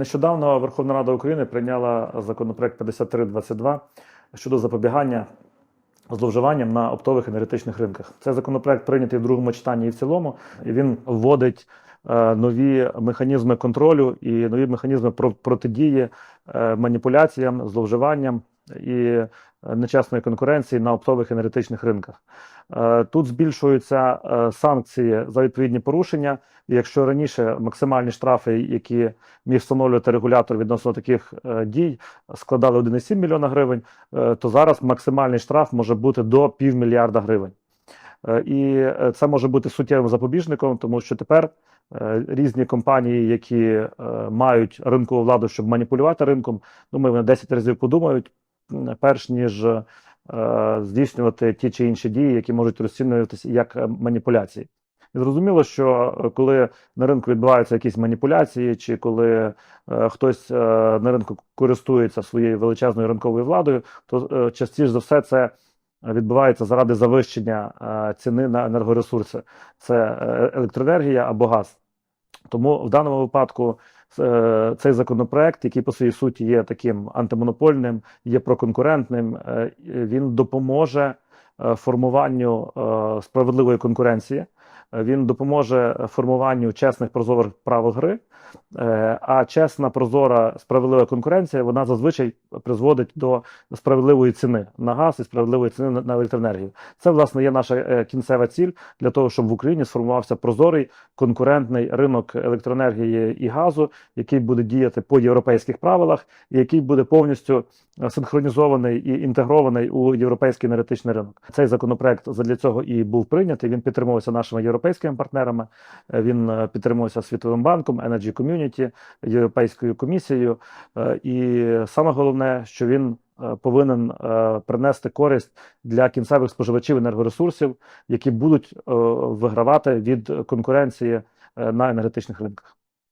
Нещодавно Верховна Рада України прийняла законопроект 5322 щодо запобігання зловживанням на оптових енергетичних ринках. Цей законопроект прийнятий в другому читанні і в цілому, і він вводить е, нові механізми контролю і нові механізми про- протидії е, маніпуляціям, зловживанням і е, нечесної конкуренції на оптових енергетичних ринках. Е, Тут збільшуються е, санкції за відповідні порушення. Якщо раніше максимальні штрафи, які міг встановлювати регулятор відносно таких дій, складали 1,7 мільйона гривень, то зараз максимальний штраф може бути до півмільярда гривень. І це може бути суттєвим запобіжником, тому що тепер різні компанії, які мають ринкову владу, щоб маніпулювати ринком, думаю, вони 10 разів подумають, перш ніж е, здійснювати ті чи інші дії, які можуть розцінюватися як е, маніпуляції. І зрозуміло, що е, коли на ринку відбуваються якісь маніпуляції, чи коли е, хтось е, на ринку користується своєю величезною ринковою владою, то е, частіше за все це відбувається заради завищення е, ціни на енергоресурси. Це е, електроенергія або газ. Тому в даному випадку е, цей законопроект, який по своїй суті є таким антимонопольним, є проконкурентним, е, він допоможе е, формуванню е, справедливої конкуренції. Е, Він допоможе формуванню чесних прозорих правил гри. Е, А чесна, прозора, справедлива конкуренція вона зазвичай призводить до справедливої ціни на газ і справедливої ціни на- електроенергію. Це власне є наша е, кінцева ціль для того, щоб в Україні сформувався прозорий конкурентний ринок електроенергії і газу, який буде діяти по європейських правилах, і який буде повністю синхронізований і інтегрований у європейський енергетичний ринок. Цей законопроект для цього і був прийнятий. Він підтримувався нашими європейськими партнерами. е, Він підтримується Світовим банком, Energy Community, Європейською комісією. Е, І саме головне, що він е, повинен е, принести користь для кінцевих споживачів енергоресурсів, які будуть е, вигравати від конкуренції е, на енергетичних ринках.